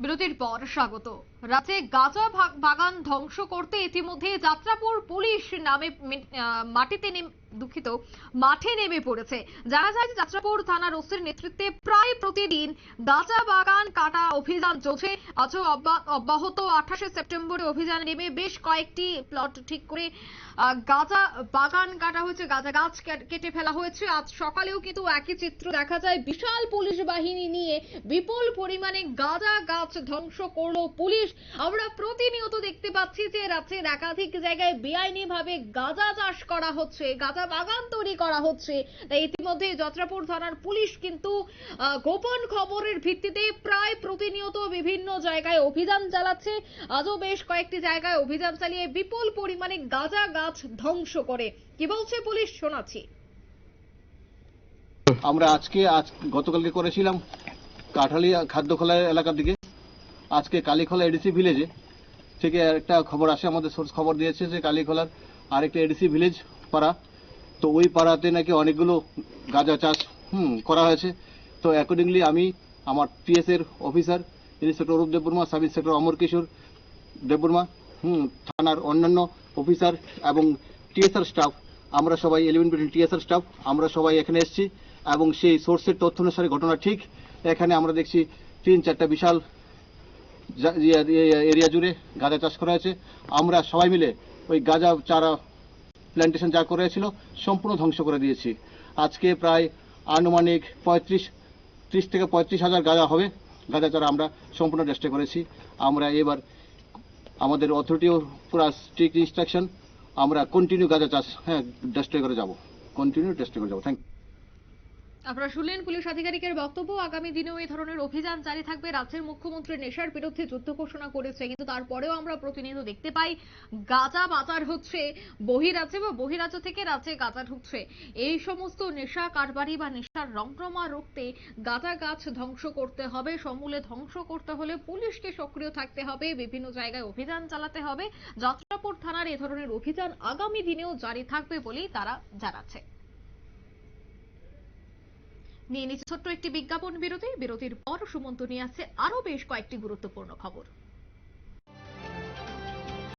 বিরতির পর স্বাগত। রাতে গাঁজা বাগান ধ্বংস করতে ইতিমধ্যে যাত্রাপুর পুলিশ নামে মাটিতে দুঃখিত, মাঠে নেমে পড়েছে। জানা যায় যাত্রাপুর থানার ওসির নেতৃত্বে প্রায় প্রতিদিন গাঁজা বাগান কাটা অভিযান চলছে। আজ অব্যাহত আঠাশে সেপ্টেম্বরে অভিযান নেমে বেশ কয়েকটি প্লট ঠিক করে গাঁজা বাগান কাটা হয়েছে, গাঁজা গাছ কেটে ফেলা হয়েছে। আজ সকালেও কিন্তু একই চিত্র দেখা যায়। বিশাল পুলিশ বাহিনী নিয়ে বিপুল পরিমাণে গাঁজা গাছ ধ্বংস করল পুলিশ। আমরা প্রতিনিয়ত দেখতে পাচ্ছি যে রাজ্যের একাধিক জায়গায় বেআইনি ভাবে গাঁজা চাষ করা হচ্ছে, গাঁজা বাগান তৈরি করা হচ্ছে। তাই ইতিমধ্যে যাত্রাপুর থানার পুলিশ কিন্তু গোপন খবরের ভিত্তিতে প্রায় প্রতিনিয়ত বিভিন্ন জায়গায় অভিযান চালাচ্ছে। আজও বেশ কয়েকটি জায়গায় অভিযান চালিয়ে বিপুল পরিমাণে গাঁজা গাছ ধ্বংস করে। কি বলছে পুলিশ? শোনাচ্ছি। আমরা আজকে, আজ গতকালকে করেছিলাম কাঠালিয়া খাদ্যখোলা এলাকার দিকে। আজকে কালীখোলা এডিসি ভিলেজে থেকে একটা খবর আসে, আমাদের সোর্স খবর দিয়েছে যে কালীখোলার আরেকটা এডিসি ভিলেজ পাড়া। তো ওই পাড়াতে নাকি অনেকগুলো গাঁজা চাষ, হুম, করা হয়েছে। তো অ্যাকর্ডিংলি আমি আমার টিএস এর officer inspector Arup Debbarma sub inspector Amar Kishore Debbarma, হুম, থানার অন্যান্য অফিসার এবং টিএসআর স্টাফ আমরা সবাই ইলেভেন বিটেন টিএসআর স্টাফ আমরা সবাই এখানে এসেছি এবং সেই সোর্সের তথ্য অনুসারে ঘটনা ঠিক। এখানে আমরা দেখছি তিন চারটা বিশাল এরিয়া জুড়ে গাঁজা চাষ করা হয়েছে। আমরা সবাই মিলে ওই গাঁজা চারা প্ল্যান্টেশন যা করা হয়েছিল সম্পূর্ণ ধ্বংস করে দিয়েছি। আজকে প্রায় আনুমানিক পঁয়ত্রিশ, ত্রিশ থেকে পঁয়ত্রিশ হাজার গাঁজা হবে। গাঁজা চারা আমরা সম্পূর্ণ ডেস্ট্রয় করেছি। আমরা এবার আমাদের অথরিটিও পুরো স্ট্রিক্ট ইনস্ট্রাকশন আমরা কন্টিনিউ গাঁজা চাষ হ্যাঁ ডেস্ট্রয় করে যাব। কন্টিনিউ ডেস্ট্রয় করে যাব। থ্যাংক আপনারা শুনলেন পুলিশ আধিকারিকের বক্তব্য। আগামী দিনেও এই ধরনের অভিযান জারি থাকবে। রাজ্যের মুখ্যমন্ত্রী নেশার বিরুদ্ধে যুদ্ধ ঘোষণা করেছে, কিন্তু তারপরেও আমরা প্রতিনিয়ত দেখতে পাই, গাঁজা পাচার হচ্ছে বহিরাজ্যে বা বহিরাজ্য থেকে রাজ্যে গাঁজা ঢুকছে। এই সমস্ত নেশা, কারবারি বা নেশার রংক্রমা রুখতে গাঁজা গাছ ধ্বংস করতে হবে। সমূলে ধ্বংস করতে হলে পুলিশকে সক্রিয় থাকতে হবে। বিভিন্ন জায়গায় অভিযান চালাতে হবে। যাত্রাপুর থানার এ ধরনের অভিযান আগামী দিনেও জারি থাকবে বলেই তারা জানাচ্ছে। নিয়ে নিচ্ছে ছোট্ট একটি বিজ্ঞাপন বিরতি বিরতির পর সুমন্ত নিয়ে আছে আরও বেশ কয়েকটি গুরুত্বপূর্ণ খবর।